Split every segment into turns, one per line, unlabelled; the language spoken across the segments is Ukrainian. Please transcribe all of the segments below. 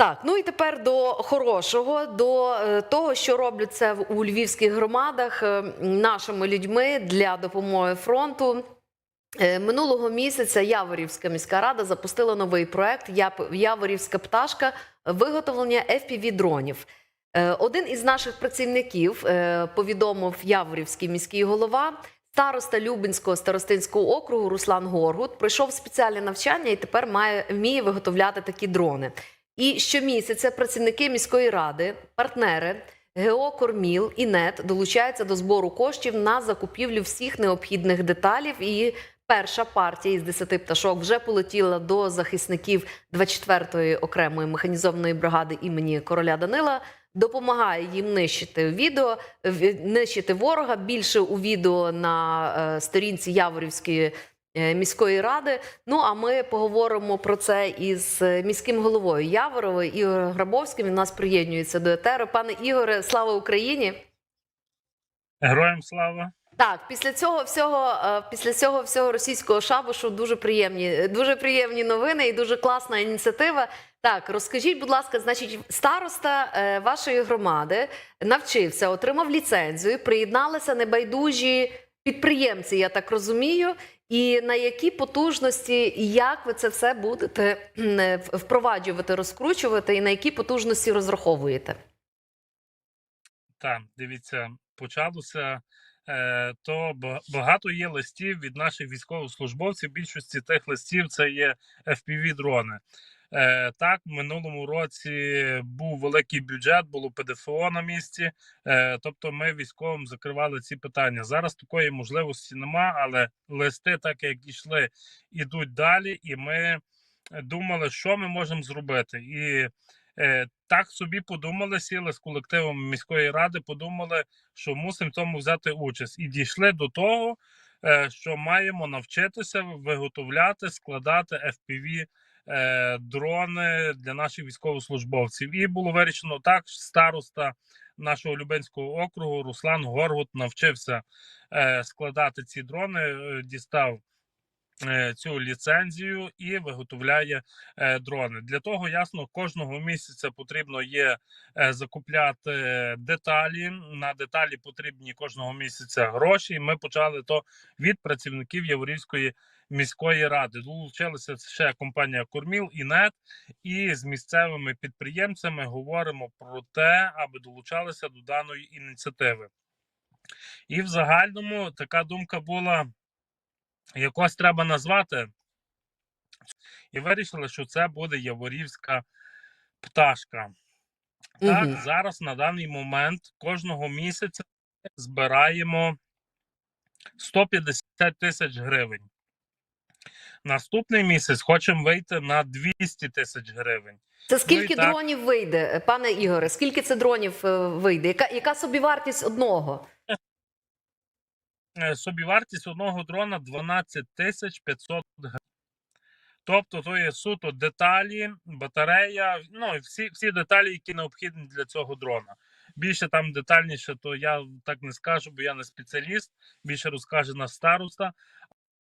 Так, ну і тепер до хорошого, до е, того, що робляться у львівських громадах е, нашими людьми для допомоги фронту. Е, Минулого місяця Яворівська міська рада запустила новий проект «Яп- Яворівська пташка виготовлення fpv дронів. Один із наших працівників повідомив Яворівський міський голова. Староста Любинського старостинського округу Руслан Горгут пройшов спеціальне навчання і тепер має вміє виготовляти такі дрони. І щомісяця працівники міської ради, партнери ГО Корміл і НЕТ долучаються до збору коштів на закупівлю всіх необхідних деталів. І перша партія із 10 пташок вже полетіла до захисників 24-ї окремої механізованої бригади імені короля Данила. Допомагає їм нищити відео, нищити ворога. Більше у відео на е, сторінці Яворівської міської ради. Ну а ми поговоримо про це із е, міським головою Яворовою Ігорем Грабовським. Він нас приєднується до етеру. Пане Ігоре, слава Україні!
Героям слава.
Так, після цього всього, е, після цього всього російського шабушу дуже приємні, дуже приємні новини і дуже класна ініціатива. Так, розкажіть, будь ласка, значить, староста е, вашої громади навчився, отримав ліцензію, приєдналися небайдужі підприємці, я так розумію. І на які потужності, і як ви це все будете е, впроваджувати, розкручувати, і на які потужності розраховуєте?
Так, дивіться, почалося. Е, то багато є листів від наших військовослужбовців. Більшості тих листів це є fpv дрони. Е, так, в минулому році був великий бюджет, було ПДФО на місці. Е, тобто, ми військовим закривали ці питання. Зараз такої можливості нема, але листи, так як йшли, ідуть далі, і ми думали, що ми можемо зробити. І так собі подумали, сіли з колективом міської ради, подумали, що мусимо в цьому взяти участь, і дійшли до того, е, що маємо навчитися виготовляти, складати FPV е, дрони для наших військовослужбовців. І було вирішено так. Староста нашого Любенського округу Руслан Горгут навчився е, складати ці дрони, е, дістав. Е, Цю ліцензію і виготовляє е, дрони. Для того ясно кожного місяця потрібно є е, закупляти деталі. На деталі потрібні кожного місяця гроші. Ми почали то від працівників Яворівської міської ради. Долучилася ще компанія Корміл і НЕТ, і з місцевими підприємцями говоримо про те, аби долучалися до даної ініціативи. І в загальному така думка була: якось треба назвати. І вирішили, що це буде Яворівська пташка. Так,
Мгм.
зараз на даний момент кожного місяця збираємо 150 тисяч гривень. Наступний місяць хочемо вийти на 200 тисяч гривень.
Це скільки
так.
дронів вийде, е, пане Ігоре? Скільки це дронів е, вийде? Яка, яка собівартість одного?
Е, Собівартість одного дрона 12 тисяч 500 гривень. Тобто, то є суто деталі, батарея, ну всі, всі деталі, які необхідні для цього дрона. Більше там детальніше, то я так не скажу, бо я не спеціаліст. Більше розкаже наш староста.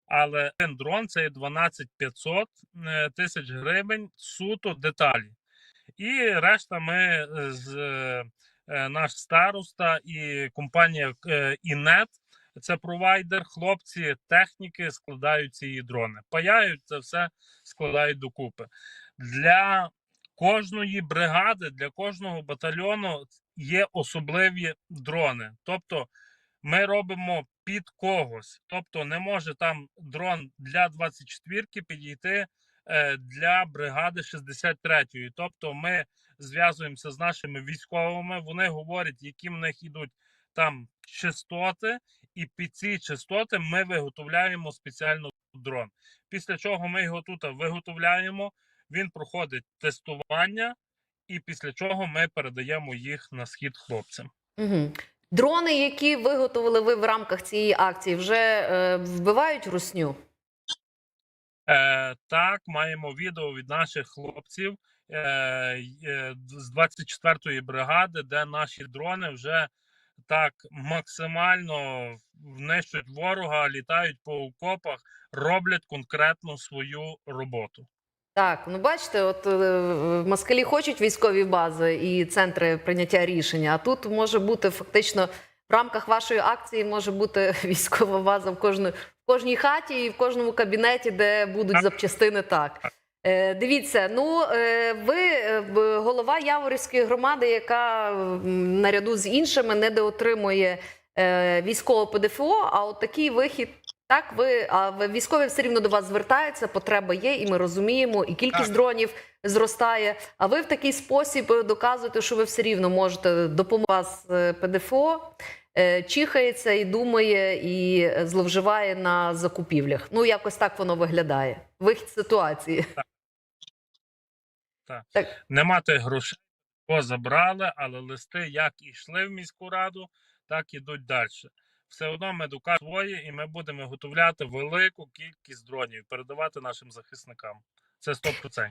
Але один дрон це є 12 500 е, тисяч гривень суто деталі. І решта ми е, з наш староста і компанія Інет. Це провайдер, хлопці, техніки складають ці дрони. Паяють це все, складають докупи. Для кожної бригади, для кожного батальйону є особливі дрони. Тобто ми робимо під когось. Тобто не може там дрон для 24-ки підійти е, для бригади 63-ї. Тобто ми зв'язуємося з нашими військовими, вони говорять, які в них йдуть там частоти, і під ці частоти ми виготовляємо спеціально дрон. Після чого ми його тут виготовляємо, він проходить тестування, і після чого ми передаємо їх на схід хлопцям.
Угу. Дрони, які виготовили ви в рамках цієї акції, вже е, вбивають русню?
Е, так, маємо відео від наших хлопців е, е, з 24-ї бригади, де наші дрони вже так максимально внищують ворога, літають по окопах, роблять конкретно свою роботу.
Так, ну бачите, от е, москалі хочуть військові бази і центри прийняття рішення. А тут може бути фактично в рамках вашої акції може бути військова база в кожної в кожній хаті і в кожному кабінеті, де будуть запчастини. Так дивіться, ну е, ви е, голова Яворівської громади, яка наряду з іншими недоотримує е, військового ПДФО. А от такий вихід. Так, ви а військові все рівно до вас звертаються, потреба є, і ми розуміємо, і кількість
Так.
дронів зростає. А ви в такий спосіб доказуєте, що ви все рівно можете допомогти вас е, ПДФО. е, Чихається і думає, і зловживає на закупівлях. Ну, якось так воно виглядає. Вихід з ситуації.
Нема тих грошей, позабрали, але листи як йшли в міську раду, так ідуть далі. Все одно ми докажемо і ми будемо готовляти велику кількість дронів, передавати нашим захисникам. Це 100%.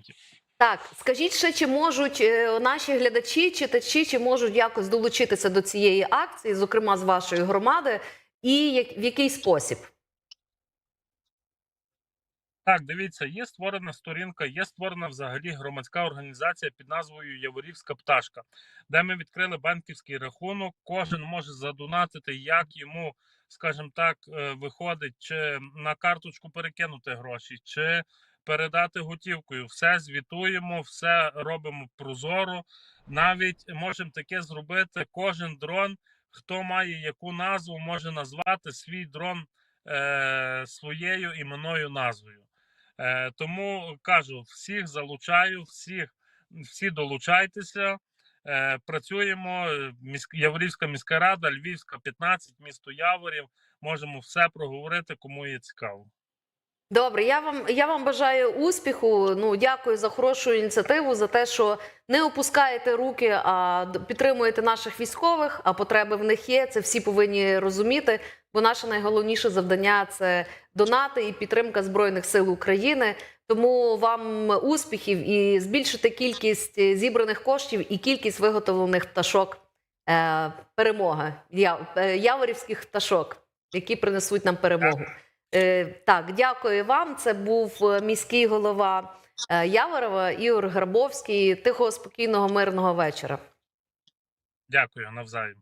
Так, скажіть ще, чи можуть е, наші глядачі, читачі, чи можуть якось долучитися до цієї акції, зокрема з вашої громади, і як, в який спосіб?
Так, дивіться, є створена сторінка, є створена взагалі громадська організація під назвою Яворівська пташка, де ми відкрили банківський рахунок. Кожен може задонатити, як йому, скажімо так, е, виходить, чи на карточку перекинути гроші, чи передати готівкою. Все звітуємо, все робимо прозоро. Навіть можемо таке зробити. Кожен дрон, хто має яку назву, може назвати свій дрон е, своєю іменною назвою. Е, тому кажу, всіх залучаю, всіх, всі долучайтеся. Е, працюємо. е, Яворівська міська рада, Львівська, 15, місто Яворів. Можемо все проговорити, кому є цікаво.
Добре, я вам я вам бажаю успіху. Ну дякую за хорошу ініціативу, за те, що не опускаєте руки, а підтримуєте наших військових. А потреби в них є. Це всі повинні розуміти. Бо наше найголовніше завдання це донати і підтримка збройних сил України. Тому вам успіхів і збільшити кількість зібраних коштів і кількість виготовлених пташок е, перемоги е, яворівських пташок, які принесуть нам перемогу. Е, Так, дякую вам. Це був е, міський голова е, Яворова Ігор Грабовський. Тихого, спокійного, мирного вечора.
Дякую навзаєм.